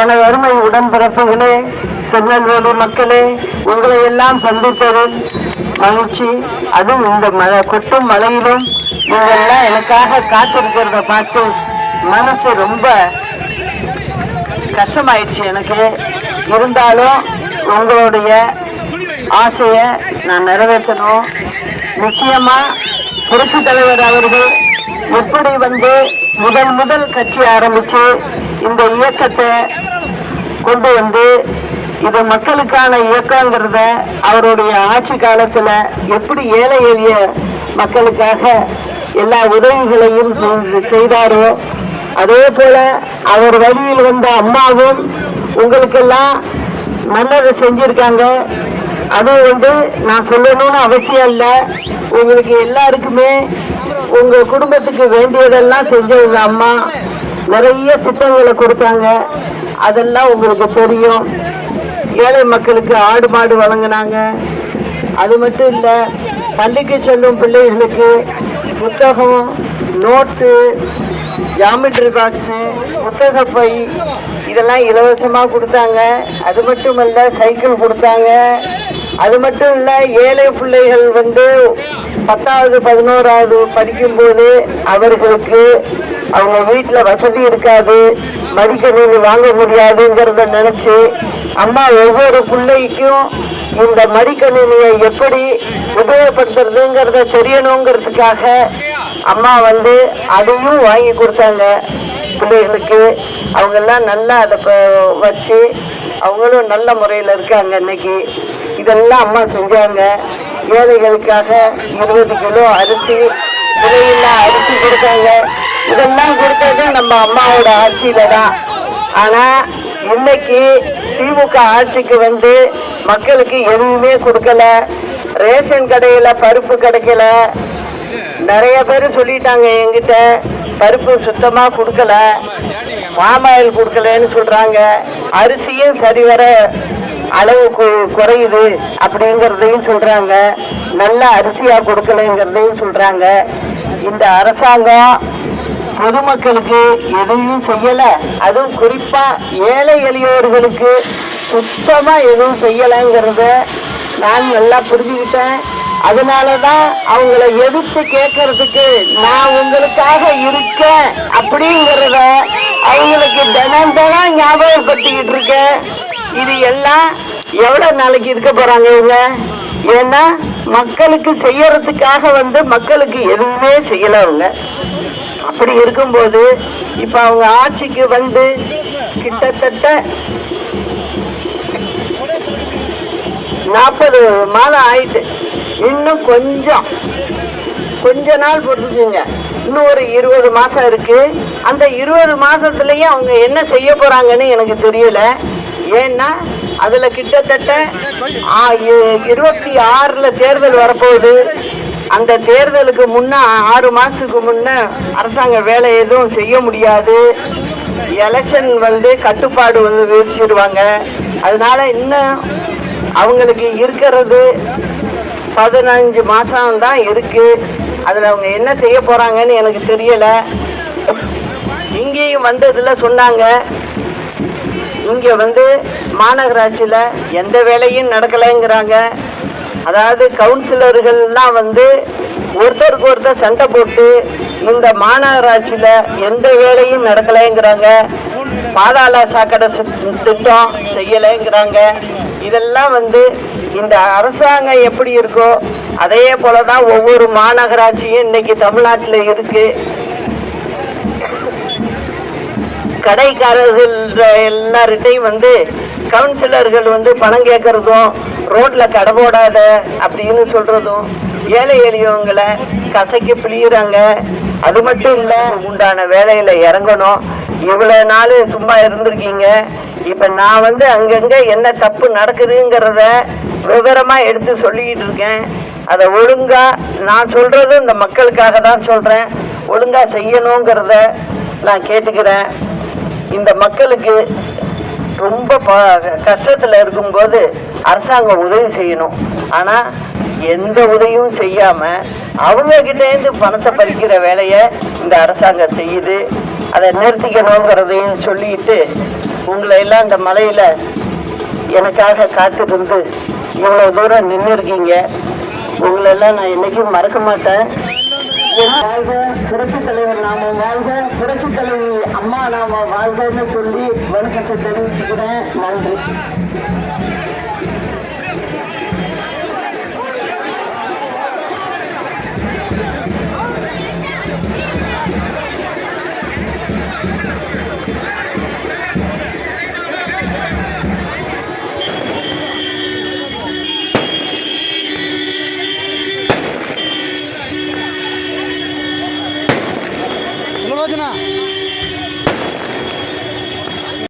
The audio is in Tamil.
எனது அருமை உடன்பிறப்புகளே திருநெல்வேலி மக்களே உங்களை எல்லாம் சந்தித்தது மகிழ்ச்சி. அதுவும் இந்த மழை கொட்டும் மழையிலும் நீங்கள்லாம் எனக்காக காத்திருக்கிறத பார்த்து மனசு ரொம்ப கஷ்டமாயிடுச்சு எனக்கு. இருந்தாலும் உங்களுடைய ஆசையை நான் நிறைவேற்றணும். நிச்சயமா புரட்சி தலைவர் அவர்கள் எப்படி வந்து முதல் முதல் கட்சி ஆரம்பிச்சு இந்த இயக்கத்தை கொண்டு வந்து இது மக்களுக்கான இயக்கங்கிறத அவருடைய ஆட்சி காலத்தில் எப்படி ஏழை எளிய மக்களுக்காக எல்லா உதவிகளையும் செய்தாரோ அதே போல அவர் வழியில் வந்த அம்மாவும் உங்களுக்கெல்லாம் நல்லதை செஞ்சிருக்காங்க. அது வந்து நான் சொல்லணும்னு அவசியம் இல்லை. உங்களுக்கு எல்லாருக்குமே உங்கள் குடும்பத்துக்கு வேண்டியதெல்லாம் செஞ்சவங்க அம்மா. நிறைய திட்டங்களை கொடுத்தாங்க. அதெல்லாம் உங்களுக்கு தெரியும். ஏழை மக்களுக்கு ஆடு மாடு வழங்கினாங்க. அது மட்டும் இல்லை பள்ளிக்கு செல்லும் பிள்ளைகளுக்கு புத்தகம் நோட்டு ஜாமெட்ரி பாக்ஸு புத்தக பை இதெல்லாம் இலவசமாக கொடுத்தாங்க. அது மட்டும் இல்லை சைக்கிள் கொடுத்தாங்க. அது மட்டும் இல்லை ஏழை பிள்ளைகள் வந்து பத்தாவது பதினோராவது படிக்கும்போது அவர்களுக்கு அவங்க வீட்டில் வசதி இருக்காது மடிக்கணினி வாங்க முடியாதுங்கிறத நினச்சி அம்மா ஒவ்வொரு பிள்ளைக்கும் இந்த மடிக்கணினியை எப்படி உபயோகப்படுத்துறதுங்கிறத தெரியணுங்கிறதுக்காக அம்மா வந்து அதையும் வாங்கி கொடுத்தாங்க பிள்ளைகளுக்கு. அவங்கெல்லாம் நல்லா அதை வச்சு அவங்களும் நல்ல முறையில் இருக்காங்க இன்னைக்கு. இதெல்லாம் அம்மா செஞ்சாங்க. ஏழைகளுக்காக இருபது கிலோ அரிசி விலையில்லா அரிசி கொடுத்தாங்க. இதெல்லாம் கொடுத்தது நம்ம அம்மாவோட ஆட்சியில தான் ஆனா இன்னைக்கு திமுக ஆட்சிக்கு வந்து மக்களுக்கு எதுவுமே கொடுக்கல. ரேஷன் கடையில பருப்பு கிடைக்கல. நிறைய பேர் சொல்லிட்டாங்க எங்கிட்ட பருப்பு சுத்தமா கொடுக்கல. பாமாயில் கொடுக்கலன்னு சொல்றாங்க. அரிசியும் சரிவர அளவு குறையுது அப்படிங்கிறதையும் சொல்றாங்க. நல்ல அரிசியா கொடுக்கலைங்கிறதையும் சொல்றாங்க. இந்த அரசாங்கம் பொதுமக்களுக்கு எதுவும் செய்யல. அதுவும் குறிப்பா ஏழை எளியோர்களுக்கு சுத்தமா எதுவும் செய்யலைங்கிறத நான் நல்லா புரிஞ்சுக்கிட்டேன். அதனாலதான் அவங்கள எதிர்த்து கேட்கறதுக்கு நான் உங்களுக்காக இருக்கேன் அப்படிங்கிறத அவங்களுக்கு தினம் தினம் ஞாபகப்படுத்திக்கிட்டு இருக்கேன். இது எல்லாம் எவ்வளவு நாளைக்கு இருக்க போறாங்க இவங்க? ஏன்னா மக்களுக்கு செய்யறதுக்காக வந்து மக்களுக்கு எதுவுமே செய்யல அவங்க. அப்படி இருக்கும்போது இப்ப அவங்க ஆட்சிக்கு வந்து கிட்டத்தட்ட நாற்பது மாதம் ஆயிட்டு. இன்னும் கொஞ்சம் கொஞ்ச நாள் பொறுத்துக்குங்க. இன்னும் ஒரு இருபது மாசம் இருக்கு. அந்த இருபது மாசத்துலயும் அவங்க என்ன செய்ய போறாங்கன்னு எனக்கு தெரியல. ஏன்னா அதுல கிட்டத்தட்ட இருபத்தி ஆறுல தேர்தல் வரப்போகுது. அந்த தேர்தலுக்கு முன்ன ஆறு மாசத்துக்கு முன்ன அரசாங்க வேலை எதுவும் செய்ய முடியாது. எலெக்ஷன் வந்து கட்டுப்பாடு வந்து விதிச்சிருவாங்க. அதனால இன்னும் அவங்களுக்கு இருக்கிறது பதினஞ்சு மாசம் தான் இருக்கு. அதுல அவங்க என்ன செய்ய போறாங்கன்னு எனக்கு தெரியல. இங்கேயும் வந்ததுல சொன்னாங்க. இங்க வந்து மாநகராட்சியில எந்த வேலையும் நடக்கலைங்கிறாங்க. அதாவது கவுன்சிலர்கள்லாம் வந்து ஒருத்தருக்கு ஒருத்தர் சண்டை போட்டு இந்த மாநகராட்சியில எந்த வேலையும் நடக்கலைங்கிறாங்க. பாதாள சாக்கடை திட்டம் செய்யலைங்கிறாங்க. இதெல்லாம் வந்து இந்த அரசாங்கம் எப்படி இருக்கோ அதே போலதான் ஒவ்வொரு மாநகராட்சியும் இன்னைக்கு தமிழ்நாட்டில் இருக்கு. கடைக்காரர்கள் எல்லார்கிட்டையும் வந்து கவுன்சிலர்கள் வந்து பணம் கேட்கறதும் ரோட்ல கடை போடாத அப்படின்னு சொல்றதும் ஏழை எளியவங்களை கசைக்கு பிழியிறாங்க. அது மட்டும் இல்ல உண்டான வேலையில இறங்கணும். இவ்வளவு நாள் சும்மா இருந்திருக்கீங்க. இப்ப நான் வந்து அங்கங்க என்ன தப்பு நடக்குதுங்கிறத விவரமா எடுத்து சொல்லிக்கிட்டு இருக்கேன். அதை ஒழுங்கா நான் சொல்றது இந்த மக்களுக்காக தான் சொல்றேன். ஒழுங்கா செய்யணுங்கிறத நான் கேட்டுக்கிறேன். இந்த மக்களுக்கு ரொம்ப ப- கஷ்டத்துல இருக்கும்போது அரசாங்கம் உதவி செய்யணும். ஆனா எந்த உதவியும் செய்யாம அவங்க கிட்ட பணத்தை பறிக்கிற வேலையை இந்த அரசாங்கம் செய்யுது. அதை நிறுத்திக்கணுங்கிறதையும் சொல்லிட்டு உங்களை எல்லாம் இந்த மலையில எனக்காக காத்திருந்து இவ்வளவு தூரம் நின்று இருக்கீங்க உங்களை எல்லாம் நான் என்னைக்கும் மறக்க மாட்டேன். வாழ்க புரட்சி தலைவர் நாம வாழ்க புரட்சி தலைவர் அம்மா நான் வாழ்கன்னு சொல்லி வணக்கத்தை தெரிவிச்சுக்கிறேன். நன்றி.